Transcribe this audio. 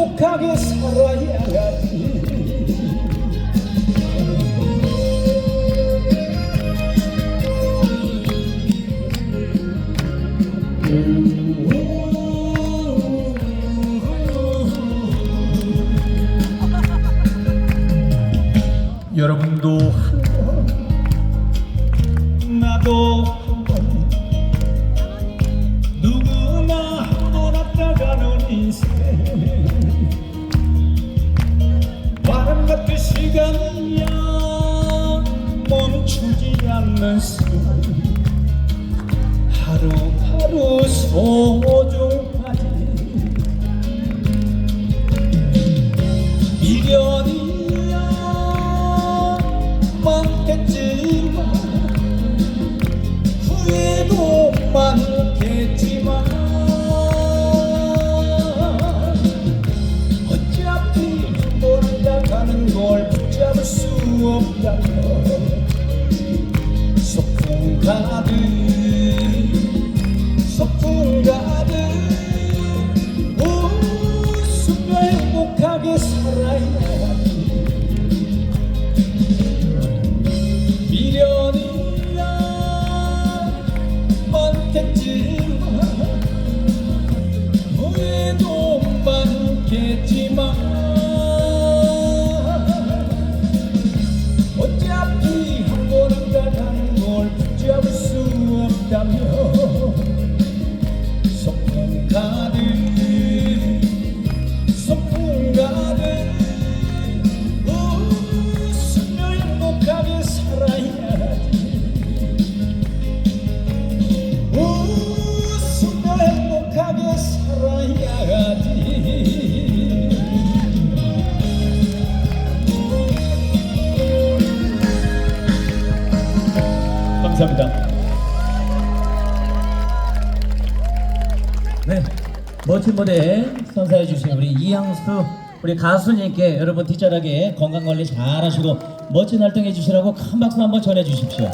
행복하게 살아야지 여러분도 한 번 나도 한 번 누구나 한번 왔다가는 인생 멈추지 않는 숨 하루하루 소중하지. 미련이야 많겠지만 후회도 많겠지만 어차피 모른다 가는 걸 붙잡을 수 없다면 많겠지만 어차피 한 번은 가는 걸 붙잡을 수 없다면 소풍 가득 소풍 가득 웃으며 행복하게 살아야지. 웃으며 행복하게 살아야지 감사합니다. 네, 멋진 무대 선사해 주신 우리 이양수 우리 가수님께 여러분 뒷자락에 건강 관리 잘 하시고 멋진 활동해 주시라고 큰 박수 한번 전해 주십시오.